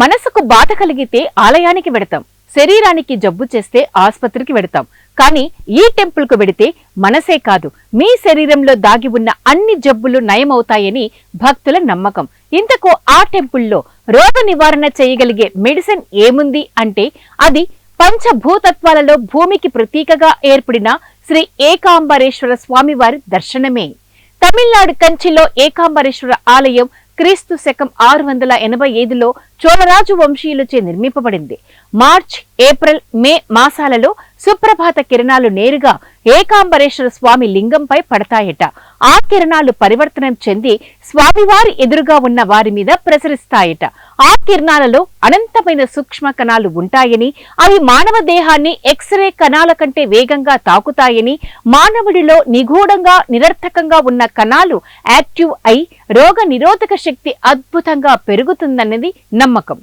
మనసుకు బాధ కలిగితే ఆలయానికి వెడతాం. శరీరానికి జబ్బు చేస్తే ఆసుపత్రికి వెడతాం. కానీ ఈ టెంపుల్కు వెడితే మనసే కాదు. మీ శరీరంలో దాగి ఉన్న అన్ని జబ్బులు నయమవుతాయని భక్తుల నమ్మకం. ఇంతకు ఆ టెంపుల్లో రోగ నివారణ చేయగలిగే మెడిసిన్ ఏముంది అంటే అది పంచభూతత్వాలలో భూమికి ప్రతీకగా ఏర్పడిన శ్రీ ఏకాంబరేశ్వర స్వామివారి దర్శనమే. తమిళనాడు కంచిలో ఏకాంబరేశ్వర ఆలయం క్రీస్తు శకం ఆరు వందల ఎనభై ఐదులో చోళరాజు వంశీయులచే నిర్మింపబడింది. మార్చ్ ఏప్రిల్ మే మాసాలలో సుప్రభాత కిరణాలు నేరుగా ఏకాంబరేశ్వర స్వామి లింగంపై పడతాయట. ఆ కిరణాలు పరివర్తనం చెంది స్వామివారి ఎదురుగా ఉన్న వారి మీద ప్రసరిస్తాయట. ఆ కిరణాలలో అనంతమైన సూక్ష్మ కణాలు ఉంటాయని అవి మానవ దేహాన్ని ఎక్స్రే కణాల కంటే వేగంగా తాకుతాయని మానవుడిలో నిగూఢంగా నిరర్థకంగా ఉన్న కణాలు యాక్టివ్ అయి రోగ నిరోధక శక్తి అద్భుతంగా పెరుగుతుందన్నది నమ్మకం